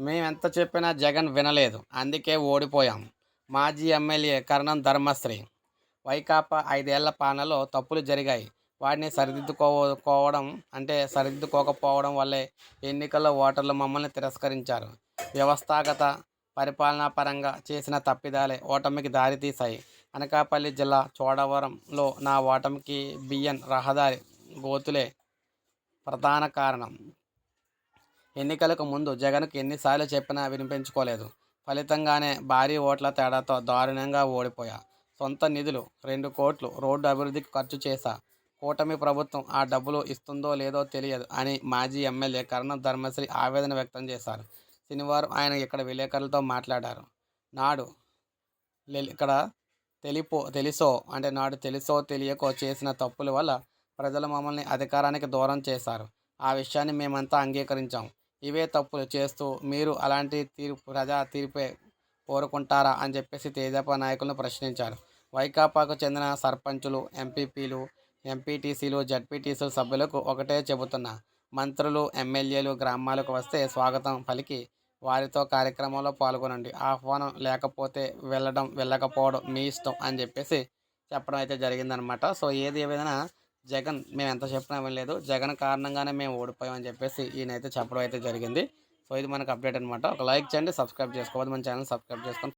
మేము ఎంత చెప్పినా జగన్ వినలేదు. అందుకే ఓడిపోయాం. మాజీ ఎమ్మెల్యే కరణం ధర్మశ్రీ. వైకాపా ఐదేళ్ళ పాలనలో తప్పులు జరిగాయి. వాటిని సరిదిద్దుకోవడం అంటే సరిదిద్దుకోకపోవడం వల్లే ఎన్నికల్లో ఓటర్లు మమ్మల్ని తిరస్కరించారు. వ్యవస్థాగత పరిపాలనా పరంగా చేసిన తప్పిదాలే ఓటమికి దారితీశాయి. అనకాపల్లి జిల్లా చోడవరంలో నా ఓటమికి బిఎన్ రహదారి గోతులే ప్రధాన కారణం. ఎన్నికలకు ముందు జగన్కు ఎన్నిసార్లు చెప్పినా వినిపించుకోలేదు. ఫలితంగానే భారీ ఓట్ల తేడాతో దారుణంగా ఓడిపోయా. సొంత నిధులు రెండు కోట్లు రోడ్డు అభివృద్ధికి ఖర్చు చేశా. కూటమి ప్రభుత్వం ఆ డబ్బులు ఇస్తుందో లేదో తెలియదు అని మాజీ ఎమ్మెల్యే కరణం ధర్మశ్రీ ఆవేదన వ్యక్తం చేశారు. శనివారం ఆయన ఇక్కడ విలేకరులతో మాట్లాడారు. నాడు ఇక్కడ తెలిపో తెలుసో అంటే నాడు తెలుసో తెలియకో చేసిన తప్పుల వల్ల ప్రజలు మమ్మల్ని అధికారానికి దూరం చేశారు. ఆ విషయాన్ని మేమంతా అంగీకరించాం. ఇవే తప్పులు చేస్తూ మీరు అలాంటి తీర్పు ప్రజా తీర్పే కోరుకుంటారా అని చెప్పేసి తేజాపా నాయకులను ప్రశ్నించారు. వైకాపాకు చెందిన సర్పంచులు ఎంపీపీలు ఎంపీటీసీలు జడ్పీటీసీలు సభ్యులకు ఒకటే చెబుతున్నా. మంత్రులు ఎమ్మెల్యేలు గ్రామాలకు వస్తే స్వాగతం పలికి వారితో కార్యక్రమంలో పాల్గొనండి. ఆహ్వానం లేకపోతే వెళ్ళడం వెళ్ళకపోవడం మీ ఇష్టం అని చెప్పేసి చెప్పడం అయితే జరిగిందనమాట. సో ఏది ఏదైనా జగన్ మేము ఎంత చెప్పినా వినలేదు. జగన్ కారణంగానే మేము ఓడిపోయామని చెప్పేసి ఈయనైతే చెప్పడం అయితే జరిగింది. సో ఇది మనకు అప్డేట్ అనమాట ఒక లైక్ చేయండి సబ్స్క్రైబ్ చేసుకోవద్దు. మన ఛానల్ సబ్స్క్రైబ్ చేసుకొని